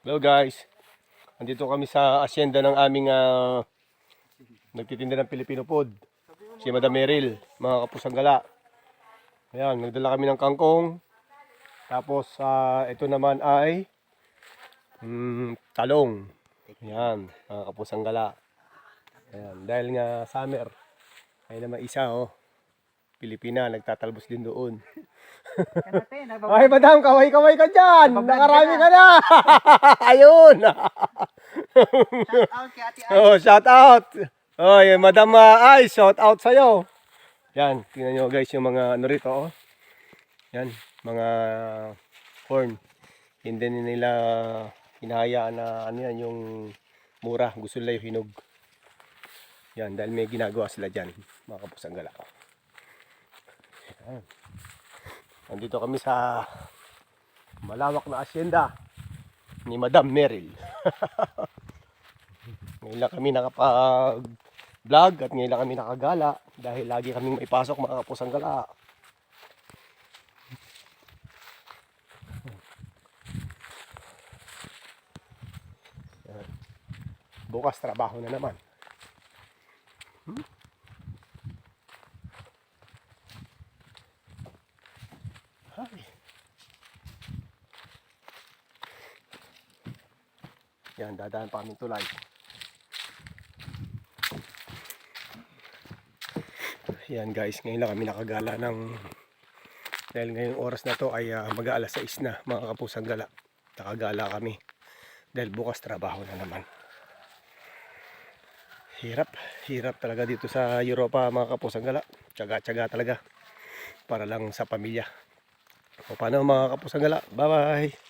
Hello guys. Andito kami sa asyenda ng aming ah, nagtitinda ng Filipino food. Si Madam Meril, mga kapusang gala. Ayan, nagdala kami ng kangkong. Tapos ah, ito naman ay mm, talong. Ayan, mga kapusang gala. Ayan, dahil nga summer. Ay naman isa oh. Pilipina, nagtatalbos din doon. Ay, madam, kaway-kaway ka dyan. Nakarami na. ka na. Ayun. Shout out kay Ate Ay. Oh, shout out. Oh, Madam uh, Ay, shout out sa'yo. Yan, tingnan nyo guys yung mga ano rito. Oh. Yan, mga corn. Hindi nila hinahayaan na ano yan, yung mura. Gusto nila yung hinog. Yan, dahil may ginagawa sila dyan. Mga kapusang gala. Yan. Nandito kami sa malawak na asyenda ni Madam Meril. Ngayon lang kami nakapag-vlog at ngayon lang kami nakagala dahil lagi kaming may pasok mga kapusang gala. Bukas trabaho na naman. Hmm? Ay. Yan, dadaan pa kami tulay. Yan guys, ngayon lang kami nakagala ng dahil ngayong oras na to ay uh, mag-aalas 6 na mga kapusang gala. Nakagala kami dahil bukas trabaho na naman. Hirap, hirap talaga dito sa Europa mga kapusang gala. Tsaga-tsaga talaga para lang sa pamilya. O paano mga kapusang gala? Bye bye!